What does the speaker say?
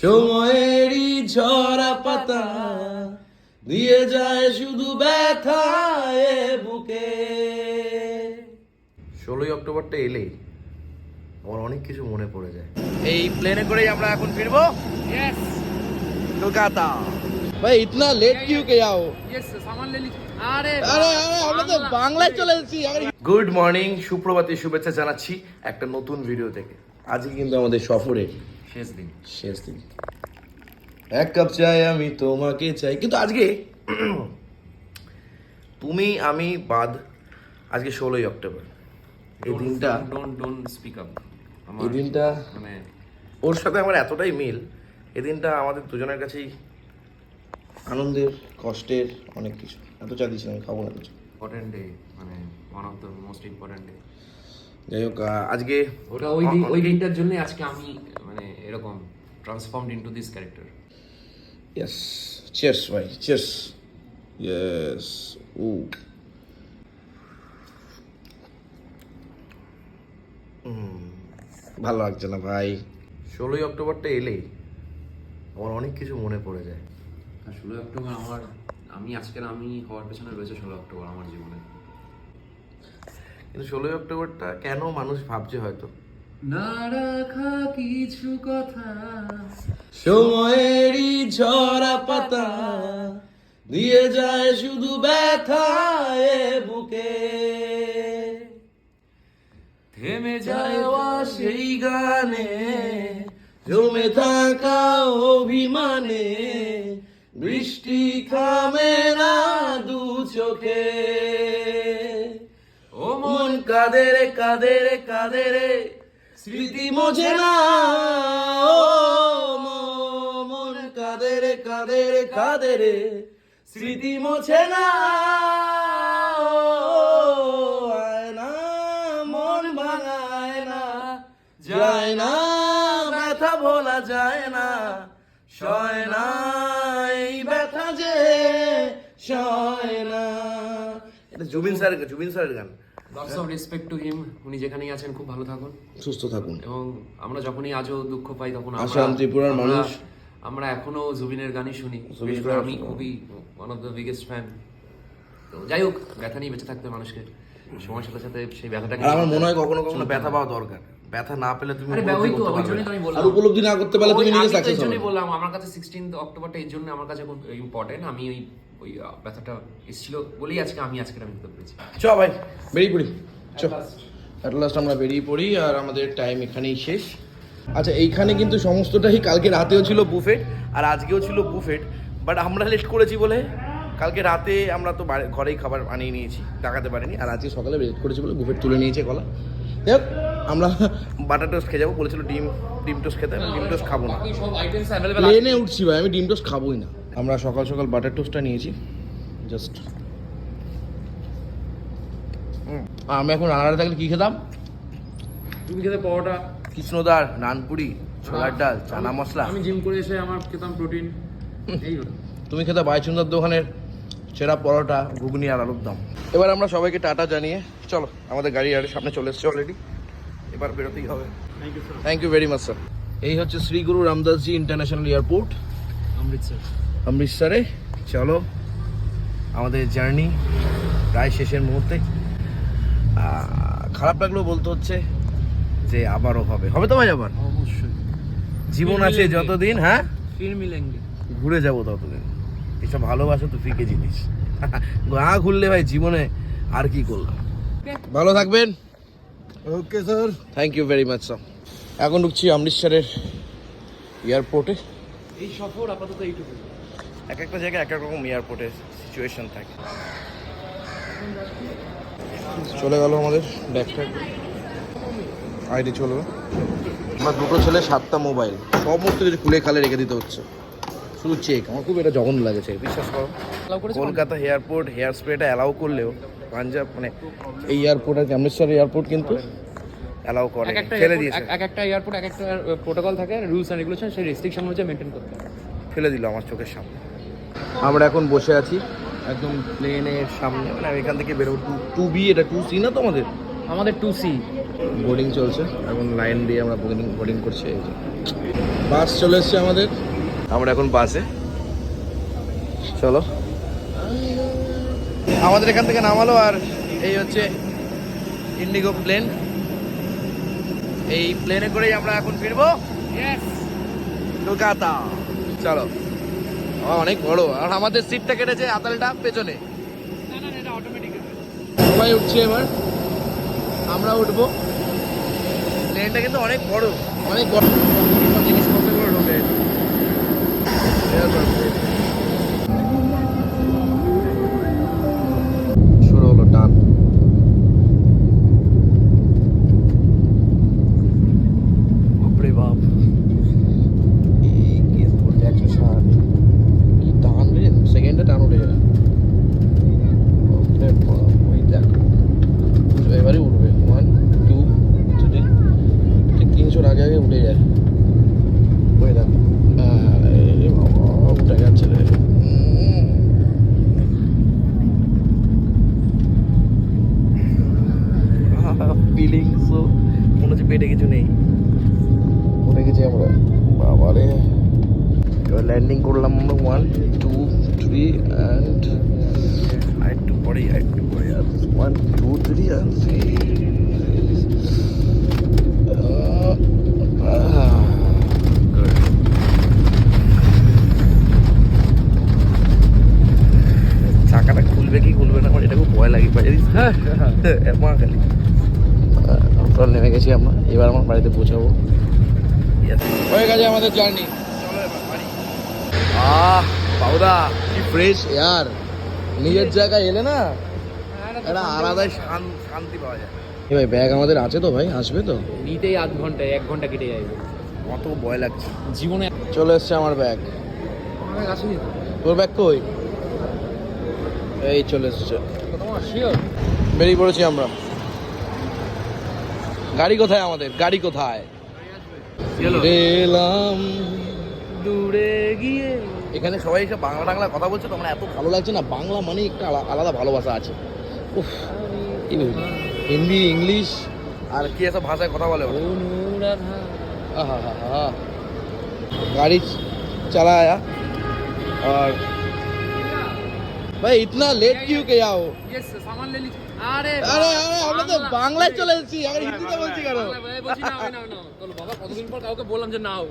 সময়েরই ঝরা পাতা দিয়ে যায় শুধু ব্যথা এ বুকে। ষোলোই অক্টোবরটা এলেই আমার অনেক কিছু মনে পড়ে যায়। এই প্লেনে করেই আমরা এখন ফিরবো? কলকাতা। ভাই ইতনা লেট কিউ কে যাও? আরে আরে আমরা তো বাংলায় চলে এসেছি। গুড মর্নিং সুপ্রভাতে শুভেচ্ছা জানাচ্ছি একটা নতুন ভিডিও থেকে আজকে কিন্তু আমাদের সফরে শেষ দিন। শেষ দিন। এক কাপ চাই আমি তোমাকে চাই। কিন্তু আজকে তুমি আমি বাদ আজকে ষোলোই অক্টোবর। এই দিনটা ডোন্ট ডোন্ট স্পিক আপ এই দিনটা মানে ওর সাথে আমার এতটাই মিল। এই দিনটা আমাদের দুজনের কাছেই আনন্দের কষ্টের অনেক কিছু। এত চা দিয়েছিলাম আমি খাব না কিছু। ইম্পর্টেন্ট ডে মানে one of the most important day যাই হোক আজকে ওটা ওই দিন ওই দিনটার জন্য আজকে আমি এরকম transformed into this character yes cheers ভাই চিয়ার্স ইয়েস ও ভালো লাগছে না ভাই। ষোলোই অক্টোবরটা এলেই আমার অনেক কিছু মনে পড়ে যায়। আর ষোলো অক্টোবর আমার আমি আজকের আমি হওয়ার পেছনে রয়েছে ষোলো অক্টোবর আমার জীবনে। কিন্তু ষোলোই অক্টোবরটা কেন মানুষ ভাবছে হয়তো? না রাখা কিছু কথা। সময়েরই ঝরা পাতা দিয়ে যায় শুধু ব্যথা এ বুকে। থেমে যাওয়া সেই গানে জমে থাকা অভিমানে বৃষ্টি থামে না দু চোখে। ও মন। কাদের কাদের কাঁদে রে কাঁদে রে স্মৃতি মোছে না মন কাঁদে রে কাঁদে রে কাঁদে স্মৃতি মোছে না না, মন ভাঙায় না, যায় না, ব্যথা ভোলা যায় না, সয় না, এই ব্যথা যে সয় না। এটা জুবিন স্যারের জুবিন স্যারের গান। Lots of respect to him উনি যেখানেই আছেন খুব ভালো থাকুন। সুস্থ থাকুন। এবং আমরা যখনই আজও দুঃখ পাই তখন আসাম ত্রিপুরার মানুষ। আমরা এখনও জুবিনের গানই শুনি। আমি খুবই one of the biggest fan তো যাই হোক ব্যথা নিয়ে বেঁচে থাকতে মানুষকে। সময়ের সাথে সাথে সেই ব্যথাটা আমার মনে হয় কখনো কখনো ব্যথা পাওয়া দরকার। ব্যথা না পেলে তুমি ওই তো, ওই জন্যই আমি বললাম। আর উপলব্ধি না করতে পারলে তুমি নিজে এই সাকসেস হবে। জন্যই বললাম আমার কাছে সিক্সটিন্থ অক্টোবরটা এই জন্য আমার কাছে খুব ইম্পর্টেন্ট আমি ওই ওই ব্যথাটা এসেছিল বলেই আজকে আমি আজকে আমি নিতে পেরেছি চ ভাই বেরিয়ে পড়ি। চ। অ্যাট লাস্ট আমরা বেরিয়ে পড়ি আর আমাদের টাইম এখানেই শেষ। আচ্ছা এইখানে কিন্তু সমস্তটাই কালকে রাতেও ছিল বুফেট আর আজকেও ছিল বুফেট বাট আমরা লেট করেছি বলে কালকে রাতে আমরা তো ঘরেই খাবার আনিয়ে নিয়েছি টাকাতে পারিনি। আর আজকে সকালে লেট করেছি বলে বুফেট তুলে নিয়েছে গলা। দেখ আমরা বাটার টোস্ট খেয়ে যাব বলেছিল ডিম ডিম টোস্ট খেতে আমি ডিম টোস্ট খাব না। প্লেনে উঠছি ভাই আমি ডিম টোস্ট খাবোই না। আমরা সকাল সকাল বাটার টোস্টটা নিয়েছি। জাস্ট আমি এখন রান্নাটা থাকলে কি খেতাম? তুমি খেতে পরোটা। কৃষ্ণদার নানপুরি ছোলার ডাল চানা মশলা। আমি জিম করে এসে আমার খেতাম প্রোটিন এই তুমি খেতে বাইচুন্দার দোকানের সেরা পরোটা ঘুগনি আর আলুর দাম। এবার আমরা সবাইকে টাটা জানিয়ে চলো আমাদের গাড়ি আর সামনে চলে এসছে অলরেডি এবার বেরোতেই হবে। Thank you very much sir এই হচ্ছে শ্রী গুরু রামদাসজি ইন্টারন্যাশনাল এয়ারপোর্ট অমৃতসর। অমৃতসরে। চলো আমাদের জার্নি প্রায় শেষের মুহূর্তে। খারাপ লাগলেও বলতে হচ্ছে যে আবারও হবে। হবে তো ভাই আবার? অবশ্যই। জীবন আছে যতদিন হ্যাঁ? ফির মিলেঙ্গে ঘুরে যাব ততদিন। এসব ভালোবাসা তো ফিকে জিনিস। গা ঘুরলে ভাই জীবনে আর কি করলাম। ভালো থাকবেন। Okay sir. Thank you very much sir এখন ঢুকছি অমৃতসরের এয়ারপোর্টে এই সফর আপাতত এইটুকু এক একটা জায়গায় এক এক রকম এয়ারপোর্টের সিচুয়েশন থাকে। চলে গেল আমাদের ব্যাগ ট্যাগ আইডি চলবে। আমার দুটো ছেলে সাতটা মোবাইল সমস্ত কিছু খুলে খালে রেখে দিতে হচ্ছে। শুধু চেক আমার খুব এটা জঘন্য লাগেছে বিশ্বাস করো। কলকাতা এয়ারপোর্ট হেয়ার স্প্রেটা অ্যালাউ করলেও পাঞ্জাব মানে এই এয়ারপোর্ট আর অমৃতসর এয়ারপোর্ট কিন্তু অ্যালাউ করে এক একটা ফেলে দিয়েছে। এক- এক একটা এয়ারপোর্ট এক একটা প্রোটোকল থাকে রুলস এন্ড রেগুলেশন সেই রেস্ট্রিকশন অনুযায়ী মেনটেন করতে ফেলে দিল আমার চোখের সামনে। আমরা এখন বসে আছি একদম প্লেনের সামনে। মানে আমি এখান থেকে বেরোবো টু টু বি এটা টু সি না তো আমাদের আমাদের টু সি। বোর্ডিং চলছে। এখন লাইন দিয়ে আমরা বোর্ডিং বোর্ডিং করছি এই যে। বাস চলে এসছে আমাদের। আমরা এখন বাসে। চলো। আমাদের এখান থেকে নামালো আর এই হচ্ছে ইন্ডিগো প্লেন। এই প্লেনে করেই আমরা এখন ফিরবো। কলকাতা। চলো। অনেক বড়। আর আমাদের সিটটা কেটেছে আতালটা পেছনে। সবাই উঠছে এবার। আমরা উঠবো। প্লেনটা কিন্তু অনেক বড়। অনেক বড়। সব জিনিসপত্র করে ঢোকে হলো টান বাপরে বাপ এই কেস করছে একশো ষাট কি টান রে সেকেন্ডে টান উঠে যায় বাপরে বাপ, ওই দেখো এবারে উঠবে ওয়ান টু থ্রি ঠিক তিনশোর আগে আগে উঠে যায় ওই দেখো আরে বাবা উঠে যাচ্ছে রে ফিলিংসও মনে হচ্ছে পেটে কিছু নেই। উঠে গেছি আমরা। বাবারে। এবার ল্যান্ডিং করলাম আমরা ওয়ান টু থ্রি অ্যান্ড আর একটু পরে আর একটু পরে আর। ওয়ান টু থ্রি আর চাকাটা খুলবে কি খুলবে না আমার এটা খুব ভয় লাগে বাজারিস মা খালি। টোটাল নেমে গেছি আমরা। এবার আমার বাড়িতে পৌঁছাবো। হয়ে গেছে আমাদের জার্নি। আহ বাবুদা কি ফ্রেশ এয়ার নিজের জায়গায় এলে না একটা আলাদাই শান- শান্তি পাওয়া যায়। এ ভাই ব্যাগ আমাদের আছে তো ভাই? আসবে তো? নিতেই আধ ঘন্টায় এক ঘণ্টা কেটে যাবে। কত ভয় লাগছে। জীবনে চলে এসছে আমার ব্যাগ আসেনি তোর ব্যাগ কই? এই চলে এসছে। বেরিয়ে পড়েছি আমরা। গাড়ি কোথায় আমাদের গাড়ি কোথায় এলাম দূরে গিয়ে এখানে সবাই এসে বাংলা টাংলা কথা বলছে তো আমার এত ভালো লাগছে না বাংলা মানে একটা আলা- আলাদা ভালোবাসা আছে উফ কি বলবি? হিন্দি ইংলিশ আর কি এসব ভাষায় কথা বলে ওরা? आहा गाड़ी चलाया और भाई इतना लेट क्यों किया हो সামান লে লিছি আরে আরে আমরা তো বাংলায় চলে এসেছি আর হিন্দিতে বলছি বলছি পর কাউকে বললাম যে নাও